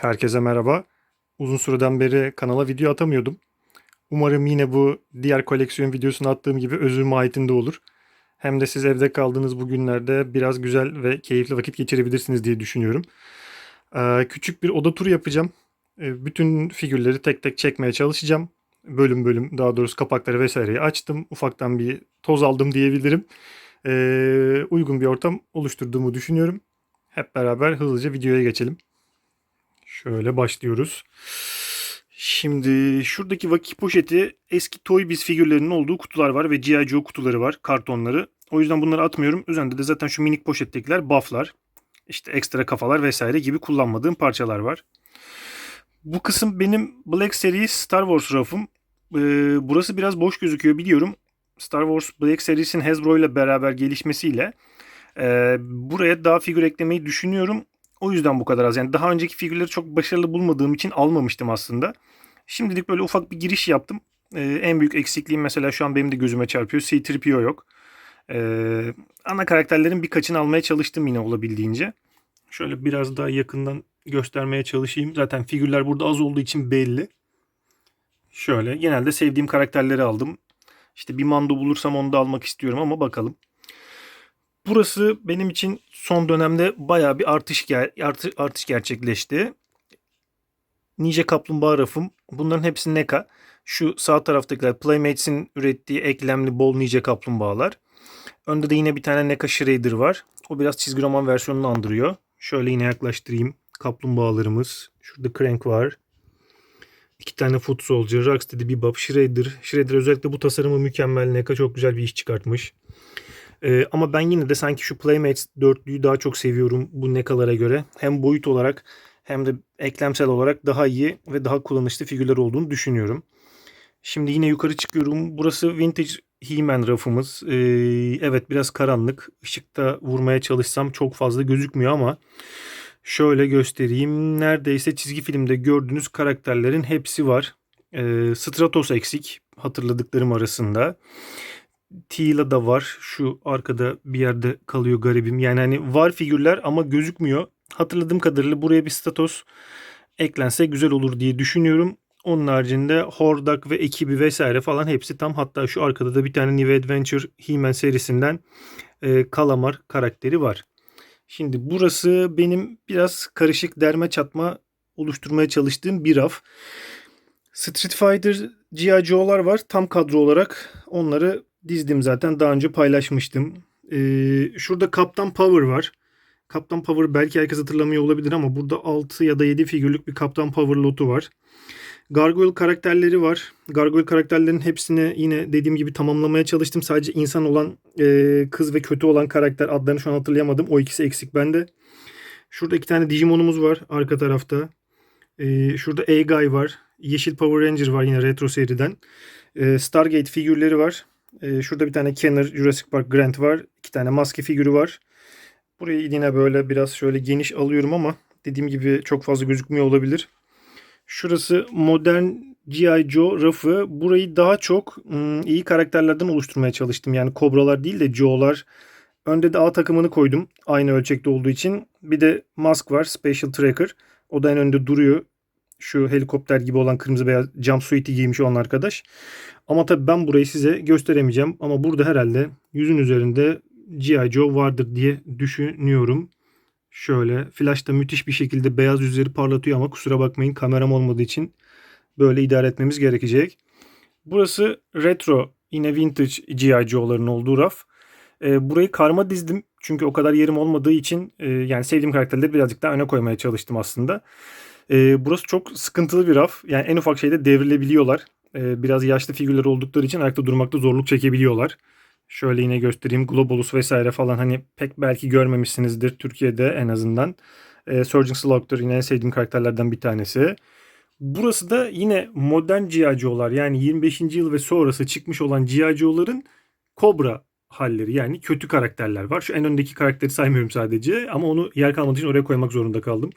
Herkese merhaba. Uzun süreden beri kanala video atamıyordum. Umarım yine bu diğer koleksiyon videosunu attığım gibi özür mahiyetinde olur. Hem de siz evde kaldığınız bu günlerde biraz güzel ve keyifli vakit geçirebilirsiniz diye düşünüyorum. Ee, küçük bir oda turu yapacağım. Ee, bütün figürleri tek tek çekmeye çalışacağım. Bölüm bölüm daha doğrusu kapakları vesaireyi açtım. Ufaktan bir toz aldım diyebilirim. Ee, uygun bir ortam oluşturduğumu düşünüyorum. Hep beraber hızlıca videoya geçelim. Şöyle başlıyoruz. Şimdi şuradaki Vaki poşeti eski Toy Biz figürlerinin olduğu kutular var ve G.I. Joe kutuları var, kartonları. O yüzden bunları atmıyorum. Üzerinde de zaten şu minik poşettekiler bufflar, işte ekstra kafalar vesaire gibi kullanmadığım parçalar var. Bu kısım benim Black Series Star Wars rafım. Ee, burası biraz boş gözüküyor biliyorum. Star Wars Black Series'in Hasbro ile beraber gelişmesiyle e, buraya daha figür eklemeyi düşünüyorum. O yüzden bu kadar az. Yani daha önceki figürleri çok başarılı bulmadığım için almamıştım aslında. Şimdilik böyle ufak bir giriş yaptım. Ee, en büyük eksikliğim mesela şu an benim de gözüme çarpıyor. C-3PO yok. Ee, ana karakterlerin birkaçını almaya çalıştım yine olabildiğince. Şöyle biraz daha yakından göstermeye çalışayım. Zaten figürler burada az olduğu için belli. Şöyle genelde sevdiğim karakterleri aldım. İşte bir Mando bulursam onu da almak istiyorum ama bakalım. Burası benim için son dönemde bayağı bir artış ger- artı- artış gerçekleşti. Ninja Kaplumbağa rafım. Bunların hepsi NECA. Şu sağ taraftakiler Playmates'in ürettiği eklemli bol Ninja Kaplumbağalar. Önde de yine bir tane NECA Shredder var. O biraz çizgi roman versiyonunu andırıyor. Şöyle yine yaklaştırayım. Kaplumbağalarımız. Şurada Crank var. İki tane Foot Soldier, Rocksteady, Bebop, Shredder. Shredder özellikle bu tasarımı mükemmel. NECA çok güzel bir iş çıkartmış. Ee, ama ben yine de sanki şu Playmates dörtlüyü daha çok seviyorum bu NECA'lara göre. Hem boyut olarak hem de eklemsel olarak daha iyi ve daha kullanışlı figürler olduğunu düşünüyorum. Şimdi yine yukarı çıkıyorum. Burası Vintage He-Man rafımız. Ee, evet biraz karanlık. Işıkta vurmaya çalışsam çok fazla gözükmüyor ama şöyle göstereyim. Neredeyse çizgi filmde gördüğünüz karakterlerin hepsi var. Ee, Stratos eksik hatırladıklarım arasında. Teal'a da var. Şu arkada bir yerde kalıyor garibim. Yani hani var figürler ama gözükmüyor. Hatırladığım kadarıyla buraya bir status eklense güzel olur diye düşünüyorum. Onun haricinde Hordak ve ekibi vesaire falan hepsi tam. Hatta şu arkada da bir tane New Adventure He-Man serisinden e, Kalamar karakteri var. Şimdi burası benim biraz karışık derme çatma oluşturmaya çalıştığım bir raf. Street Fighter G.I. Joe'lar var. Tam kadro olarak onları dizdim zaten. Daha önce paylaşmıştım. Ee, şurada Kaptan Power var. Kaptan Power belki herkes hatırlamıyor olabilir ama burada 6 ya da 7 figürlük bir Kaptan Power lotu var. Gargoyle karakterleri var. Gargoyle karakterlerin hepsini yine dediğim gibi tamamlamaya çalıştım. Sadece insan olan e, kız ve kötü olan karakter adlarını şu an hatırlayamadım. O ikisi eksik bende. Şurada iki tane Digimon'umuz var arka tarafta. E, şurada A-Guy var. Yeşil Power Ranger var yine retro seriden. E, Stargate figürleri var. E, şurada bir tane Kenner Jurassic Park Grant var. İki tane maske figürü var. Burayı yine böyle biraz şöyle geniş alıyorum ama dediğim gibi çok fazla gözükmüyor olabilir. Şurası modern G.I. Joe rafı. Burayı daha çok ım, iyi karakterlerden oluşturmaya çalıştım. Yani kobralar değil de Joe'lar. Önde de A takımını koydum. Aynı ölçekte olduğu için. Bir de Mask var. Special Tracker. O da en önde duruyor. Şu helikopter gibi olan kırmızı beyaz jumpsuit'i giymiş olan arkadaş. Ama tabii ben burayı size gösteremeyeceğim. Ama burada herhalde yüzün üzerinde G.I. Joe vardır diye düşünüyorum. Şöyle flashta müthiş bir şekilde beyaz yüzleri parlatıyor ama kusura bakmayın kameram olmadığı için böyle idare etmemiz gerekecek. Burası retro yine vintage G.I. Joe'ların olduğu raf. E, burayı karma dizdim çünkü o kadar yerim olmadığı için e, yani sevdiğim karakterleri birazcık daha öne koymaya çalıştım aslında. E, burası çok sıkıntılı bir raf. Yani en ufak şeyde devrilebiliyorlar. E, biraz yaşlı figürler oldukları için ayakta durmakta zorluk çekebiliyorlar. Şöyle yine göstereyim. Globalus vesaire falan hani pek belki görmemişsinizdir Türkiye'de en azından. E, Surgeon Slug'dur yine en sevdiğim karakterlerden bir tanesi. Burası da yine modern G.I. Yani 25. yıl ve sonrası çıkmış olan G.I. Joe'ların Cobra halleri yani kötü karakterler var. Şu en öndeki karakteri saymıyorum sadece ama onu yer kalmadığı için oraya koymak zorunda kaldım.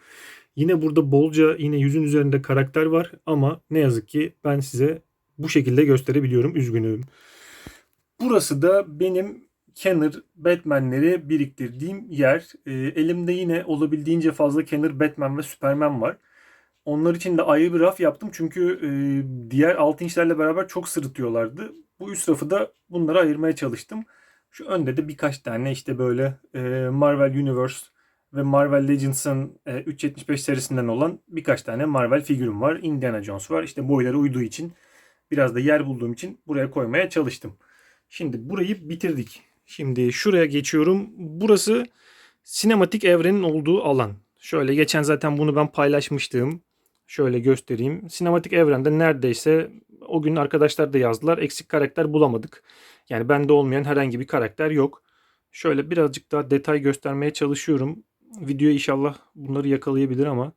Yine burada bolca yine yüzün üzerinde karakter var ama ne yazık ki ben size bu şekilde gösterebiliyorum. Üzgünüm. Burası da benim Kenner Batman'leri biriktirdiğim yer. E, elimde yine olabildiğince fazla Kenner Batman ve Superman var. Onlar için de ayrı bir raf yaptım çünkü e, diğer 6 inçlerle beraber çok sırıtıyorlardı. Bu üst rafı da bunları ayırmaya çalıştım. Şu önde de birkaç tane işte böyle e, Marvel Universe ve Marvel Legends'ın e, 375 serisinden olan birkaç tane Marvel figürüm var. Indiana Jones var. İşte boyları uyduğu için biraz da yer bulduğum için buraya koymaya çalıştım. Şimdi burayı bitirdik. Şimdi şuraya geçiyorum. Burası sinematik evrenin olduğu alan. Şöyle geçen zaten bunu ben paylaşmıştım. Şöyle göstereyim. Sinematik evrende neredeyse o gün arkadaşlar da yazdılar. Eksik karakter bulamadık. Yani bende olmayan herhangi bir karakter yok. Şöyle birazcık daha detay göstermeye çalışıyorum. Video inşallah bunları yakalayabilir ama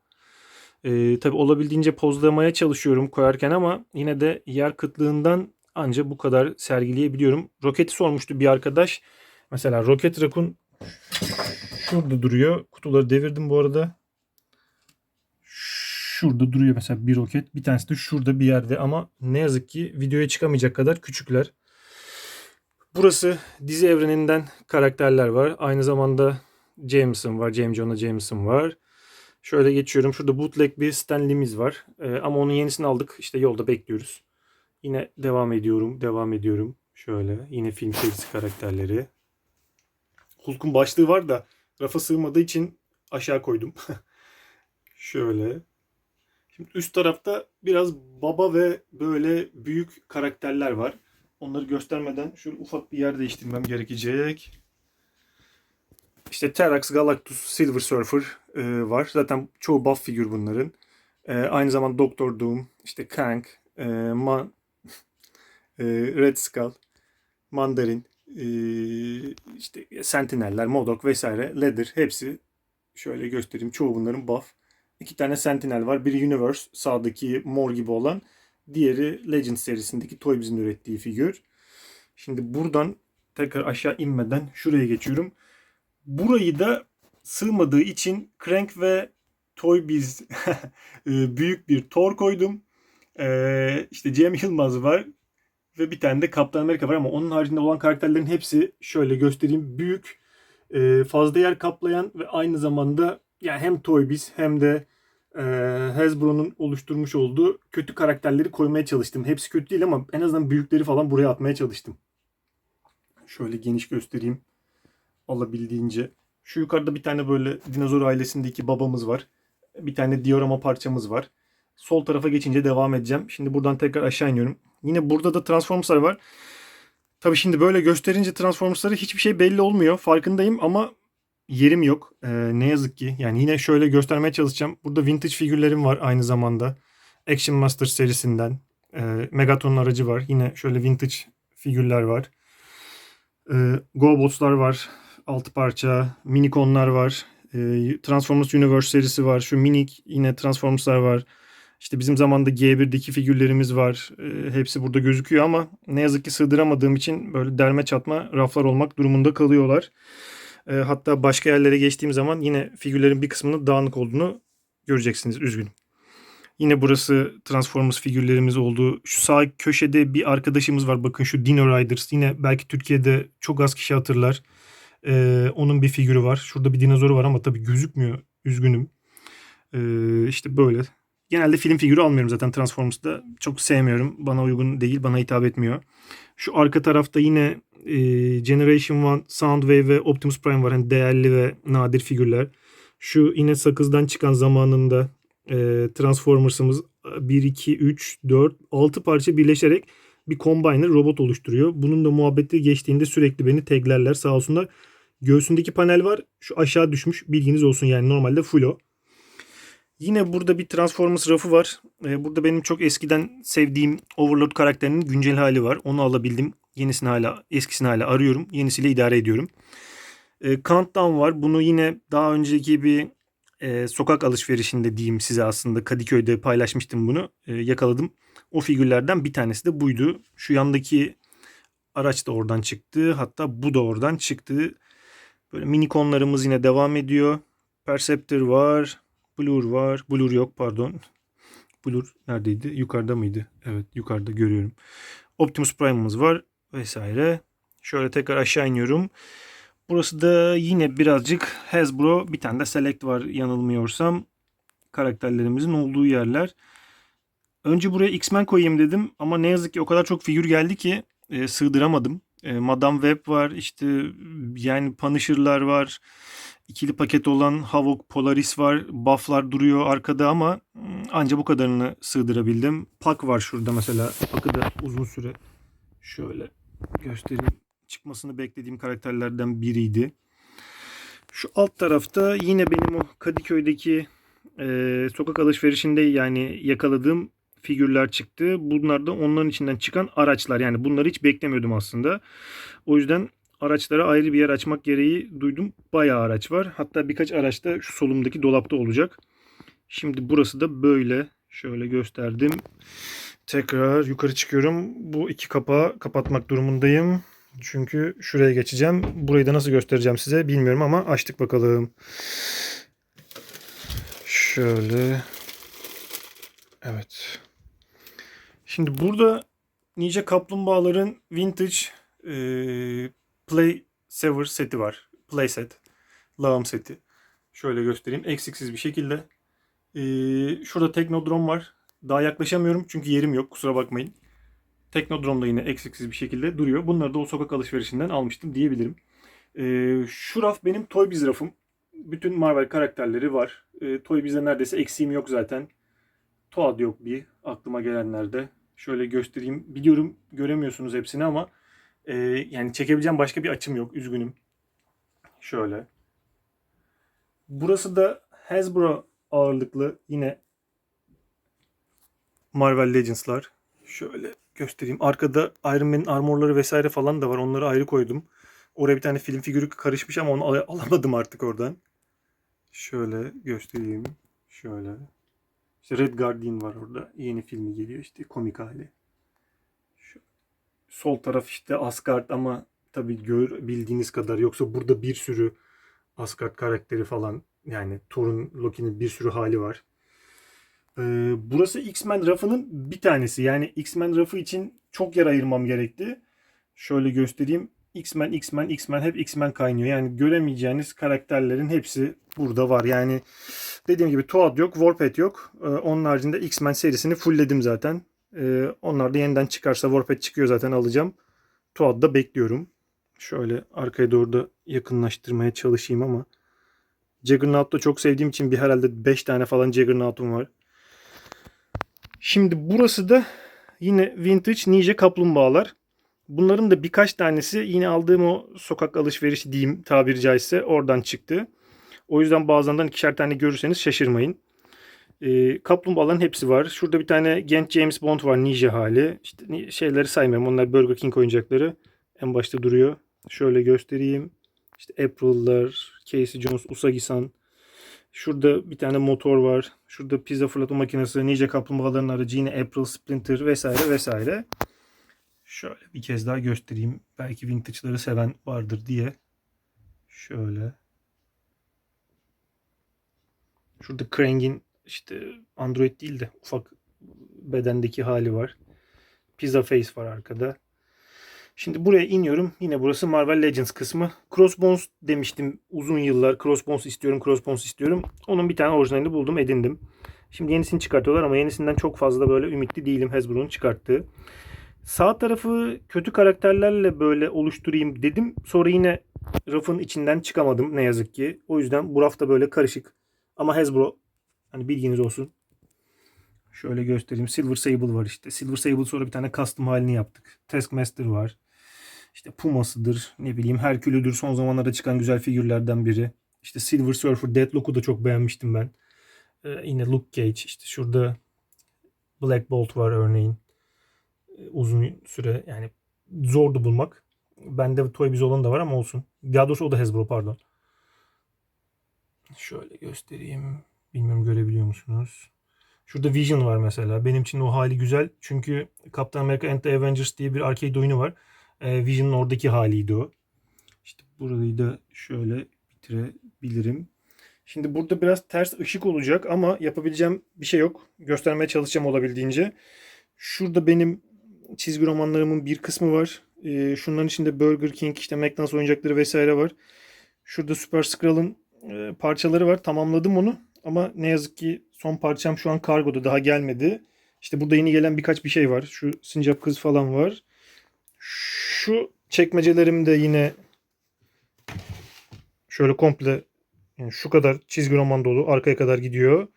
e, tabii olabildiğince pozlamaya çalışıyorum koyarken ama yine de yer kıtlığından anca bu kadar sergileyebiliyorum. Roketi sormuştu bir arkadaş. Mesela Roket Raccoon şurada duruyor. Kutuları devirdim bu arada. Şurada duruyor mesela bir roket. Bir tanesi de şurada bir yerde ama ne yazık ki videoya çıkamayacak kadar küçükler. Burası dizi evreninden karakterler var. Aynı zamanda Jameson var. James Jonah Jameson var. Şöyle geçiyorum. Şurada bootleg bir Stan Lee'miz var. Ee, ama onun yenisini aldık. İşte yolda bekliyoruz. Yine devam ediyorum. Devam ediyorum. Şöyle. Yine film serisi karakterleri. Hulk'un başlığı var da rafa sığmadığı için aşağı koydum. Şöyle. Şimdi üst tarafta biraz baba ve böyle büyük karakterler var. Onları göstermeden şöyle ufak bir yer değiştirmem gerekecek. İşte Terax, Galactus, Silver Surfer e, var. Zaten çoğu buff figür bunların. E, aynı zamanda Doctor Doom, işte Kang, e, Man, e, Red Skull, Mandarin, e, işte Sentineller, Modok vesaire, Leather hepsi şöyle göstereyim. Çoğu bunların buff. İki tane Sentinel var. Biri Universe sağdaki mor gibi olan. Diğeri Legend serisindeki Toy Biz'in ürettiği figür. Şimdi buradan tekrar aşağı inmeden şuraya geçiyorum. Burayı da sığmadığı için Crank ve Toy Biz e, büyük bir tor koydum. Ee, işte Cem Yılmaz var ve bir tane de Kaptan Amerika var ama onun haricinde olan karakterlerin hepsi şöyle göstereyim. Büyük, e, fazla yer kaplayan ve aynı zamanda yani hem Toy Biz hem de e, Hasbro'nun oluşturmuş olduğu kötü karakterleri koymaya çalıştım. Hepsi kötü değil ama en azından büyükleri falan buraya atmaya çalıştım. Şöyle geniş göstereyim alabildiğince. Şu yukarıda bir tane böyle dinozor ailesindeki babamız var. Bir tane diorama parçamız var. Sol tarafa geçince devam edeceğim. Şimdi buradan tekrar aşağı iniyorum. Yine burada da Transformers'lar var. Tabii şimdi böyle gösterince Transformers'ları hiçbir şey belli olmuyor. Farkındayım ama yerim yok. Ee, ne yazık ki. Yani yine şöyle göstermeye çalışacağım. Burada vintage figürlerim var aynı zamanda. Action Master serisinden. Ee, Megatron'un aracı var. Yine şöyle vintage figürler var. Ee, GoBots'lar var. 6 parça. Minicon'lar var. Ee, Transformers Universe serisi var. Şu minik yine Transformers'lar var. İşte bizim zamanda G1'deki figürlerimiz var. Ee, hepsi burada gözüküyor ama ne yazık ki sığdıramadığım için böyle derme çatma raflar olmak durumunda kalıyorlar. Ee, hatta başka yerlere geçtiğim zaman yine figürlerin bir kısmının dağınık olduğunu göreceksiniz. Üzgünüm. Yine burası Transformers figürlerimiz oldu. Şu sağ köşede bir arkadaşımız var. Bakın şu Dino Riders. Yine belki Türkiye'de çok az kişi hatırlar. Ee, onun bir figürü var. Şurada bir dinozoru var ama tabii gözükmüyor. Üzgünüm. Ee, işte böyle. Genelde film figürü almıyorum zaten Transformers'da. Çok sevmiyorum. Bana uygun değil. Bana hitap etmiyor. Şu arka tarafta yine e, Generation 1, Soundwave ve Optimus Prime var. Hani değerli ve nadir figürler. Şu yine sakızdan çıkan zamanında e, Transformers'ımız 1, 2, 3, 4, 6 parça birleşerek bir combiner robot oluşturuyor. Bunun da muhabbeti geçtiğinde sürekli beni taglerler sağ olsunlar. Göğsündeki panel var. Şu aşağı düşmüş. Bilginiz olsun yani normalde full o. Yine burada bir Transformers rafı var. Ee, burada benim çok eskiden sevdiğim Overlord karakterinin güncel hali var. Onu alabildim. Yenisini hala, eskisini hala arıyorum. Yenisiyle idare ediyorum. Ee, Countdown var. Bunu yine daha önceki bir e, sokak alışverişinde diyeyim size aslında Kadıköy'de paylaşmıştım bunu. E, yakaladım. O figürlerden bir tanesi de buydu. Şu yandaki araç da oradan çıktı. Hatta bu da oradan çıktı. Böyle minikonlarımız yine devam ediyor. Perceptor var. Blur var. Blur yok pardon. Blur neredeydi? Yukarıda mıydı? Evet yukarıda görüyorum. Optimus Prime'ımız var vesaire. Şöyle tekrar aşağı iniyorum. Burası da yine birazcık Hasbro. Bir tane de Select var yanılmıyorsam. karakterlerimizin olduğu yerler. Önce buraya X-Men koyayım dedim ama ne yazık ki o kadar çok figür geldi ki e, sığdıramadım. E, Madame Web var, işte yani Punisher'lar var, ikili paket olan Havok, Polaris var, buff'lar duruyor arkada ama mm, anca bu kadarını sığdırabildim. Pak var şurada mesela. Pak'ı da uzun süre şöyle göstereyim. Çıkmasını beklediğim karakterlerden biriydi. Şu alt tarafta yine benim o Kadıköy'deki e, sokak alışverişinde yani yakaladığım figürler çıktı. Bunlar da onların içinden çıkan araçlar. Yani bunları hiç beklemiyordum aslında. O yüzden araçlara ayrı bir yer açmak gereği duydum. Bayağı araç var. Hatta birkaç araç da şu solumdaki dolapta olacak. Şimdi burası da böyle. Şöyle gösterdim. Tekrar yukarı çıkıyorum. Bu iki kapağı kapatmak durumundayım. Çünkü şuraya geçeceğim. Burayı da nasıl göstereceğim size bilmiyorum ama açtık bakalım. Şöyle. Evet. Şimdi burada Ninja Kaplumbağaların vintage e, Play Saver seti var. Play set. Lağım seti. Şöyle göstereyim. Eksiksiz bir şekilde. E, şurada Teknodrom var. Daha yaklaşamıyorum çünkü yerim yok. Kusura bakmayın. Teknodrom da yine eksiksiz bir şekilde duruyor. Bunları da o sokak alışverişinden almıştım diyebilirim. E, şu raf benim Toy Biz rafım. Bütün Marvel karakterleri var. E, Toy Biz'de neredeyse eksiğim yok zaten. Toad yok bir aklıma gelenlerde. Şöyle göstereyim. Biliyorum göremiyorsunuz hepsini ama e, yani çekebileceğim başka bir açım yok. Üzgünüm. Şöyle. Burası da Hasbro ağırlıklı yine Marvel Legends'lar. Şöyle göstereyim. Arkada Iron Man'in armorları vesaire falan da var. Onları ayrı koydum. Oraya bir tane film figürü karışmış ama onu al- alamadım artık oradan. Şöyle göstereyim. Şöyle. İşte Red Guardian var orada. Yeni filmi geliyor işte komik hali. Şu. Sol taraf işte Asgard ama tabii gör bildiğiniz kadar yoksa burada bir sürü Asgard karakteri falan yani Thor'un Loki'nin bir sürü hali var. Ee, burası X-Men rafının bir tanesi. Yani X-Men rafı için çok yer ayırmam gerekti. Şöyle göstereyim. X-Men, X-Men, X-Men hep X-Men kaynıyor. Yani göremeyeceğiniz karakterlerin hepsi burada var. Yani dediğim gibi Toad yok, Warpath yok. Ee, onun haricinde X-Men serisini fullledim zaten. Ee, onlar da yeniden çıkarsa Warpath çıkıyor zaten alacağım. Toad da bekliyorum. Şöyle arkaya doğru da yakınlaştırmaya çalışayım ama Juggernaut'u da çok sevdiğim için bir herhalde 5 tane falan Juggernaut'um var. Şimdi burası da yine vintage Ninja kaplumbağalar. Bunların da birkaç tanesi yine aldığım o sokak alışverişi diyeyim tabiri caizse oradan çıktı. O yüzden bazen ikişer tane görürseniz şaşırmayın. Ee, kaplumbağaların hepsi var. Şurada bir tane genç James Bond var ninja hali. İşte şeyleri saymıyorum. Onlar Burger King oyuncakları. En başta duruyor. Şöyle göstereyim. İşte April'lar, Casey Jones, Usagi-san. Şurada bir tane motor var. Şurada pizza fırlatma makinesi, Ninja Kaplumbağaların aracı yine April, Splinter vesaire vesaire. Şöyle bir kez daha göstereyim. Belki vintage'ları seven vardır diye. Şöyle. Şurada Krang'in işte Android değil de ufak bedendeki hali var. Pizza Face var arkada. Şimdi buraya iniyorum. Yine burası Marvel Legends kısmı. Crossbones demiştim uzun yıllar. Crossbones istiyorum, Crossbones istiyorum. Onun bir tane orijinalini buldum, edindim. Şimdi yenisini çıkartıyorlar ama yenisinden çok fazla böyle ümitli değilim Hasbro'nun çıkarttığı. Sağ tarafı kötü karakterlerle böyle oluşturayım dedim. Sonra yine rafın içinden çıkamadım ne yazık ki. O yüzden bu rafta böyle karışık. Ama Hasbro hani bilginiz olsun. Şöyle göstereyim. Silver Sable var işte. Silver Sable sonra bir tane custom halini yaptık. Taskmaster var. İşte Puma'sıdır. Ne bileyim Herkülüdür. Son zamanlarda çıkan güzel figürlerden biri. İşte Silver Surfer, Deadlock'u da çok beğenmiştim ben. Ee, yine Luke Cage. işte şurada Black Bolt var örneğin. Ee, uzun süre yani zordu bulmak. Bende Toy Biz olan da var ama olsun. Daha doğrusu o da Hasbro pardon. Şöyle göstereyim. Bilmiyorum görebiliyor musunuz? Şurada Vision var mesela. Benim için o hali güzel. Çünkü Captain America and the Avengers diye bir arcade oyunu var. Ee, Vision'ın oradaki haliydi o. İşte burayı da şöyle bitirebilirim. Şimdi burada biraz ters ışık olacak ama yapabileceğim bir şey yok. Göstermeye çalışacağım olabildiğince. Şurada benim çizgi romanlarımın bir kısmı var. Ee, şunların içinde Burger King, işte McDonald's oyuncakları vesaire var. Şurada Super Skrull'ın e, parçaları var. Tamamladım onu. Ama ne yazık ki son parçam şu an kargoda daha gelmedi. İşte burada yeni gelen birkaç bir şey var. Şu sincap kız falan var. Şu çekmecelerimde yine şöyle komple yani şu kadar çizgi roman dolu arkaya kadar gidiyor.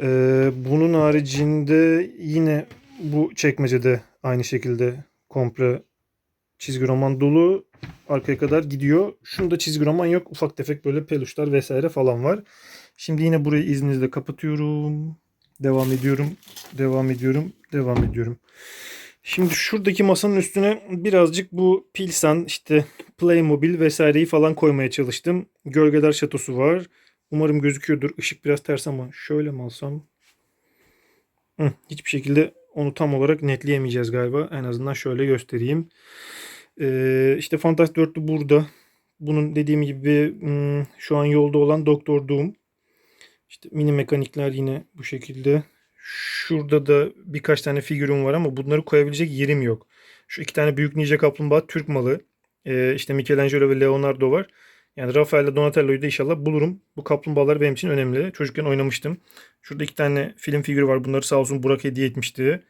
Ee, bunun haricinde yine bu çekmecede aynı şekilde komple çizgi roman dolu arkaya kadar gidiyor. Şunda çizgi roman yok. Ufak tefek böyle peluşlar vesaire falan var. Şimdi yine burayı izninizle kapatıyorum. Devam ediyorum. Devam ediyorum. Devam ediyorum. Şimdi şuradaki masanın üstüne birazcık bu Pilsan işte Playmobil vesaireyi falan koymaya çalıştım. Gölgeler şatosu var. Umarım gözüküyordur. Işık biraz ters ama şöyle mi alsam? Hı, hiçbir şekilde onu tam olarak netleyemeyeceğiz galiba. En azından şöyle göstereyim. Ee, işte Fantastic Dörtlü burada. Bunun dediğim gibi hmm, şu an yolda olan Doktor Doom. İşte mini mekanikler yine bu şekilde. Şurada da birkaç tane figürüm var ama bunları koyabilecek yerim yok. Şu iki tane büyük ninja kaplumbağa Türk malı. Ee, işte Michelangelo ve Leonardo var. Yani Rafael ile Donatello'yu da inşallah bulurum. Bu kaplumbağalar benim için önemli. Çocukken oynamıştım. Şurada iki tane film figürü var. Bunları sağ olsun Burak hediye etmişti.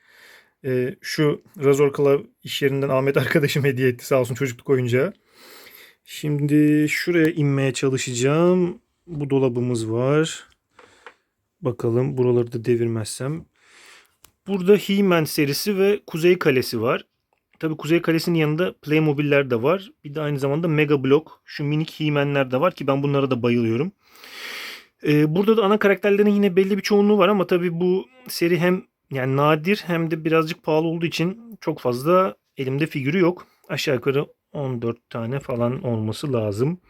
Ee, şu Razor Club iş yerinden Ahmet arkadaşım hediye etti. Sağ olsun çocukluk oyuncağı. Şimdi şuraya inmeye çalışacağım. Bu dolabımız var. Bakalım buraları da devirmezsem. Burada He-Man serisi ve Kuzey Kalesi var. Tabi Kuzey Kalesi'nin yanında Playmobil'ler de var. Bir de aynı zamanda Mega Block, şu minik He-Man'ler de var ki ben bunlara da bayılıyorum. Ee, burada da ana karakterlerin yine belli bir çoğunluğu var ama tabi bu seri hem yani nadir hem de birazcık pahalı olduğu için çok fazla elimde figürü yok. Aşağı yukarı 14 tane falan olması lazım.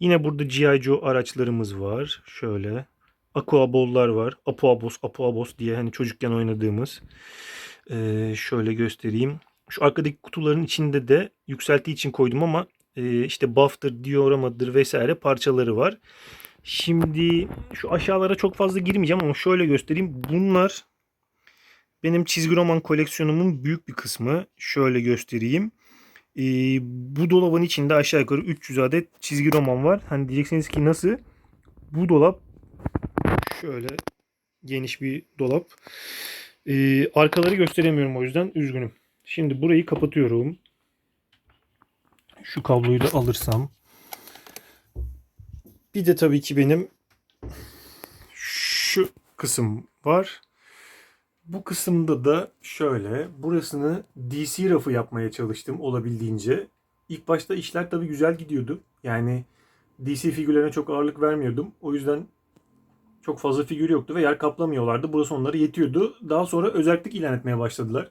Yine burada G.I. Joe araçlarımız var. Şöyle. Aqua Ball'lar var. Apuabos, Apuabos diye hani çocukken oynadığımız. Ee, şöyle göstereyim. Şu arkadaki kutuların içinde de yükselti için koydum ama e, işte buff'tır, dioramadır vesaire parçaları var. Şimdi şu aşağılara çok fazla girmeyeceğim ama şöyle göstereyim. Bunlar benim çizgi roman koleksiyonumun büyük bir kısmı. Şöyle göstereyim. Ee, bu dolabın içinde aşağı yukarı 300 adet çizgi roman var. Hani diyeceksiniz ki nasıl? Bu dolap şöyle geniş bir dolap. Ee, arkaları gösteremiyorum o yüzden üzgünüm. Şimdi burayı kapatıyorum. Şu kabloyu da alırsam. Bir de tabii ki benim şu kısım var. Bu kısımda da şöyle burasını DC rafı yapmaya çalıştım olabildiğince. İlk başta işler tabii güzel gidiyordu. Yani DC figürlerine çok ağırlık vermiyordum. O yüzden çok fazla figür yoktu ve yer kaplamıyorlardı. Burası onlara yetiyordu. Daha sonra özellik ilan etmeye başladılar.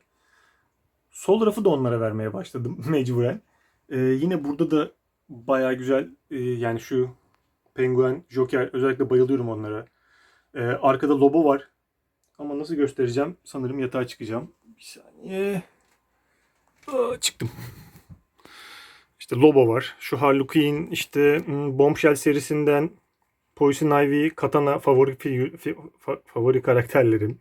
Sol rafı da onlara vermeye başladım mecburen. Ee, yine burada da baya güzel e, yani şu penguen, joker özellikle bayılıyorum onlara. Ee, arkada lobo var. Ama nasıl göstereceğim? Sanırım yatağa çıkacağım. Bir saniye. Aa, çıktım. İşte Lobo var. Şu Harley işte hmm, Bombshell serisinden Poison Ivy, Katana favori figür, fi- fa- favori karakterlerim.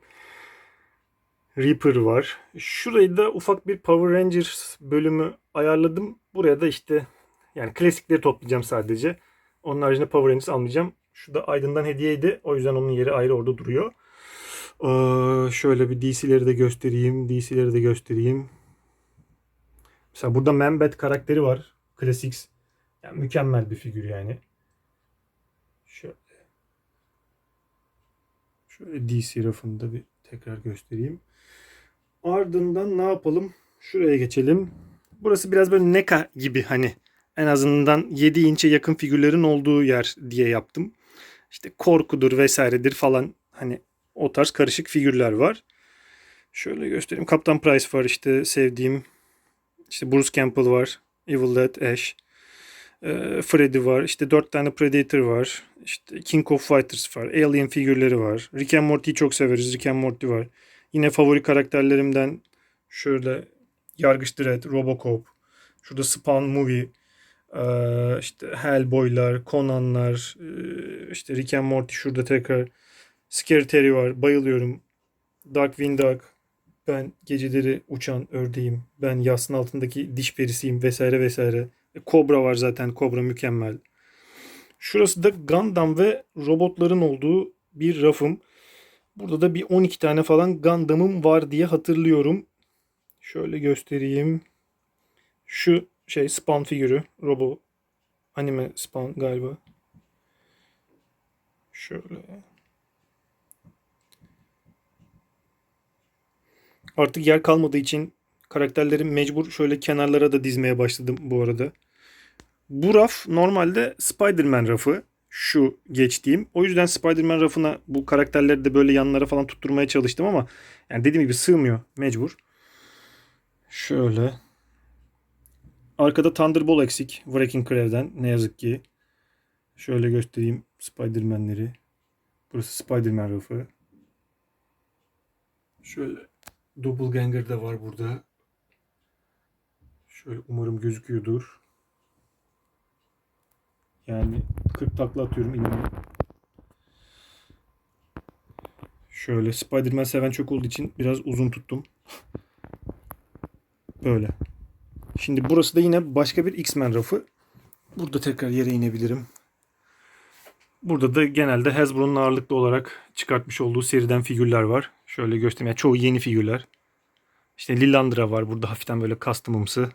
Reaper var. Şurayı da ufak bir Power Rangers bölümü ayarladım. Buraya da işte yani klasikleri toplayacağım sadece. Onun haricinde Power Rangers almayacağım. Şu da Aydın'dan hediyeydi. O yüzden onun yeri ayrı orada duruyor. Ee, şöyle bir DC'leri de göstereyim. DC'leri de göstereyim. Mesela burada Membat karakteri var. Classics. Yani mükemmel bir figür yani. Şöyle. Şöyle DC rafını da bir tekrar göstereyim. Ardından ne yapalım? Şuraya geçelim. Burası biraz böyle NECA gibi hani en azından 7 inçe yakın figürlerin olduğu yer diye yaptım. İşte korkudur vesairedir falan hani o tarz karışık figürler var. Şöyle göstereyim. Kaptan Price var işte sevdiğim. İşte Bruce Campbell var. Evil Dead Ash. Ee, Freddy var. İşte 4 tane Predator var. İşte King of Fighters var. Alien figürleri var. Rick and Morty'yi çok severiz. Rick and Morty var. Yine favori karakterlerimden şöyle Yargıç Dredd, Robocop. Şurada Spawn Movie. Ee, işte Hellboy'lar, Conan'lar, ee, işte Rick and Morty şurada tekrar. Scary Terry var. Bayılıyorum. Darkwing Duck. Ben geceleri uçan ördeğim. Ben yastığın altındaki diş perisiyim vesaire vesaire. E, Kobra var zaten. Kobra mükemmel. Şurası da Gundam ve robotların olduğu bir rafım. Burada da bir 12 tane falan Gundam'ım var diye hatırlıyorum. Şöyle göstereyim. Şu şey Spawn figürü. Robo anime Spawn galiba. Şöyle. Artık yer kalmadığı için karakterleri mecbur şöyle kenarlara da dizmeye başladım bu arada. Bu raf normalde Spider-Man rafı. Şu geçtiğim. O yüzden Spider-Man rafına bu karakterleri de böyle yanlara falan tutturmaya çalıştım ama yani dediğim gibi sığmıyor mecbur. Şöyle. Arkada Thunderbolt eksik. Wrecking Crew'den ne yazık ki. Şöyle göstereyim Spider-Man'leri. Burası Spider-Man rafı. Şöyle Doppelganger de var burada. Şöyle umarım gözüküyordur. Yani 40 takla atıyorum inanın. Şöyle Spider-Man seven çok olduğu için biraz uzun tuttum. Böyle. Şimdi burası da yine başka bir X-Men rafı. Burada tekrar yere inebilirim. Burada da genelde Hasbro'nun ağırlıklı olarak çıkartmış olduğu seriden figürler var. Şöyle göstereyim. Yani çoğu yeni figürler. İşte Lilandra var. Burada hafiften böyle custom'ımsı.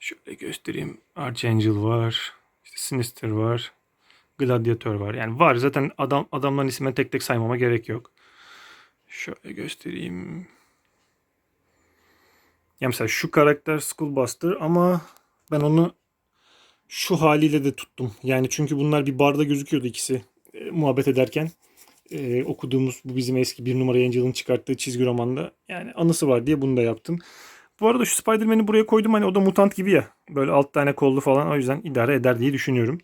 Şöyle göstereyim. Archangel var. İşte Sinister var. Gladiator var. Yani var. Zaten adam adamların ismini tek tek saymama gerek yok. Şöyle göstereyim. Ya mesela şu karakter Skullbuster ama ben onu şu haliyle de tuttum. Yani çünkü bunlar bir barda gözüküyordu ikisi e, muhabbet ederken. E, okuduğumuz bu bizim eski bir numara Angel'ın çıkarttığı çizgi romanda. Yani anısı var diye bunu da yaptım. Bu arada şu Spider-Man'i buraya koydum. Hani o da mutant gibi ya. Böyle alt tane kollu falan. O yüzden idare eder diye düşünüyorum.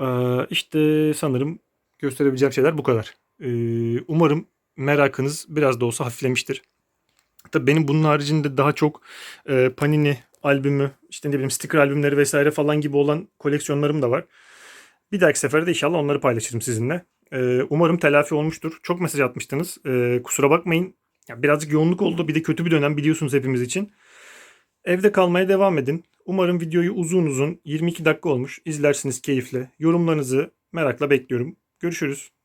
Ee, işte sanırım gösterebileceğim şeyler bu kadar. Ee, umarım merakınız biraz da olsa hafiflemiştir. Tabii benim bunun haricinde daha çok e, Panini albümü, işte ne bileyim sticker albümleri vesaire falan gibi olan koleksiyonlarım da var. Bir dahaki sefere de inşallah onları paylaşırım sizinle. Ee, umarım telafi olmuştur. Çok mesaj atmıştınız. Ee, kusura bakmayın. Ya birazcık yoğunluk oldu. Bir de kötü bir dönem biliyorsunuz hepimiz için. Evde kalmaya devam edin. Umarım videoyu uzun uzun 22 dakika olmuş. İzlersiniz keyifle. Yorumlarınızı merakla bekliyorum. Görüşürüz.